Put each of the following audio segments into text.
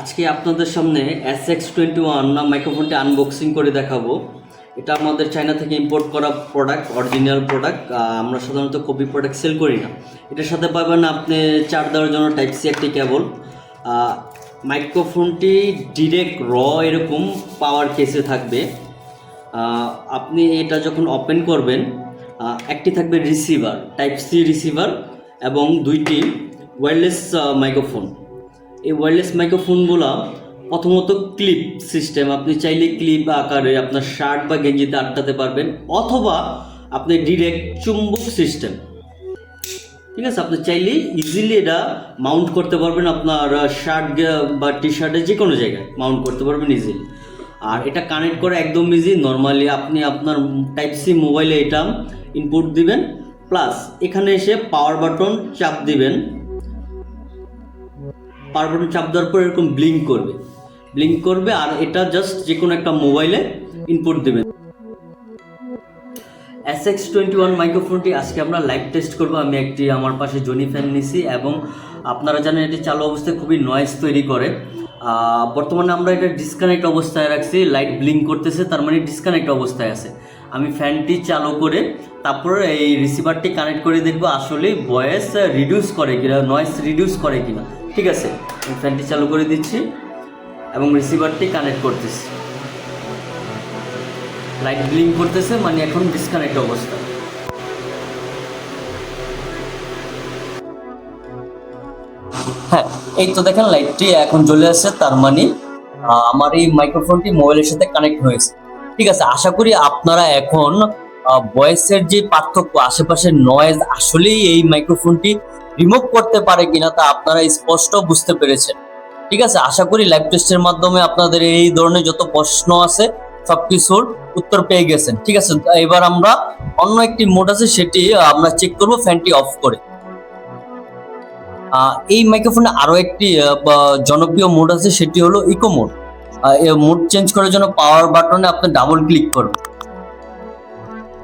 আজকে আপনাদের সামনে এস এক্স টোয়েন্টি ওয়ান না মাইক্রোফোনটি আনবক্সিং করে দেখাবো। এটা আমাদের চায়না থেকে ইম্পোর্ট করা প্রোডাক্ট অরিজিনাল প্রোডাক্ট আমরা সাধারণত কপি প্রোডাক্ট সেল করি না। এটার সাথে পাবেন আপনি চার দেওয়ার জন্য টাইপ সি একটি কেবল মাইক্রোফোনটি ডিরেক্ট র এরকম পাওয়ার কেসে থাকবে। আপনি এটা যখন ওপেন করবেন একটি থাকবে রিসিভার টাইপ সি রিসিভার এবং দুইটি ওয়্যারলেস মাইক্রোফোন এই ওয়্যারলেস মাইক্রোফোনগুলো প্রথমত ক্লিপ সিস্টেম আপনি চাইলে ক্লিপ আকারে আপনার শার্ট বা গেঞ্জিতে আটকাতে পারবেন অথবা আপনি ডিরেক্ট চুম্বক সিস্টেম ঠিক আছে, আপনি চাইলে ইজিলি এটা মাউন্ট করতে পারবেন আপনার শার্ট বা টি শার্টে যে কোনো জায়গায় মাউন্ট করতে পারবেন ইজিলি আর এটা কানেক্ট করে একদম ইজি নর্মালি আপনি আপনার টাইপ সি মোবাইলে এটা ইনপুট দিবেন প্লাস এখানে এসে পাওয়ার বাটন চাপ দিবেন। বাটন চাপ দেওয়ার পর এরকম ব্লিঙ্ক করবে। ব্লিঙ্ক করবে আর এটা জাস্ট যে কোনো একটা মোবাইলে ইনপুট দেবে। এস এক্স টোয়েন্টি ওয়ান মাইক্রোফোনটি আজকে আমরা লাইভ টেস্ট করব। আমি একটি, আমার পাশে জনি ফ্যান নিছি এবং আপনারা জানেন এটি চালু অবস্থায় খুবই নয়েজ তৈরি করে। বর্তমানে আমরা এটা ডিসকানেক্ট অবস্থায় রাখছি লাইট ব্লিঙ্ক করতেছে, তার মানে ডিসকানেক্ট অবস্থায় আছে। আমি ফ্যানটি চালু করে তারপর এই রিসিভারটি কানেক্ট করে দেখব আসলে ভয়েস রিডিউস করে কিনা নয়েজ রিডিউস করে কিনা। ঠিক আছে ফ্যানটি চালু করে দিচ্ছি এবং রিসিভারটি কানেক্ট করতেছি। লাইট ব্লিঙ্ক করতেছে মানে এখন ডিসকানেক্ট অবস্থা। হ্যাঁ এই তো দেখেন লাইটটি এখন জ্বলে আসছে তার মানে আমার এই মাইক্রোফোনটি মোবাইলের সাথে কানেক্ট হয়েছে। ঠিক আছে, আশা করি আপনারা এখন ভয়েসের যে পার্থক্য, আশেপাশের নয়েজ আসলেই এই মাইক্রোফোনটি রিমুভ করতে পারে কিনা তা আপনারা স্পষ্ট বুঝতে পেরেছেন। ঠিক আছে? আশা করি লাইভ টেস্টের মাধ্যমে আপনাদের এই ধরনের যত প্রশ্ন আছে, সবকিছুর উত্তর পেয়ে গেছেন। ঠিক আছে? এবার আমরা অন্য একটি মোড আছে, সেটি আমরা চেক করব ফ্যানটি অফ করে। এই মাইক্রোফোনে আরও একটি জনপ্রিয় মোড আছে, সেটি হলো ইকো মোড মোড চেঞ্জ করার জন্য পাওয়ার বাটনে আপনি ডাবল ক্লিক করবেন।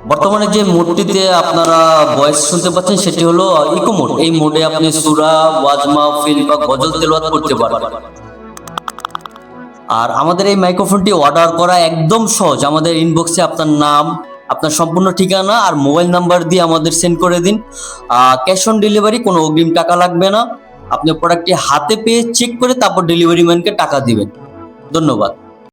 বর্তমানে যে মোডটিতে আপনারা ভয়েস শুনতে পাচ্ছেন, সেটি হলো ইকো মোড এই মোডে আপনি সুরা ওয়াজমা মাহফিল বা গজল তেলাওয়াত করতে পারবেন। আর আমাদের এই মাইক্রোফোনটি অর্ডার করা একদম সহজ। আমাদের ইনবক্সে আপনার নাম, আপনার সম্পূর্ণ ঠিকানা আর মোবাইল নাম্বার দিয়ে আমাদের সেন্ড করে দিন। ক্যাশ অন ডেলিভারি কোনো অগ্রিম টাকা লাগবে না। আপনি প্রোডাক্টটি হাতে পেয়ে চেক করে তারপর ডেলিভারি ম্যানকে টাকা দিবেন। ধন্যবাদ।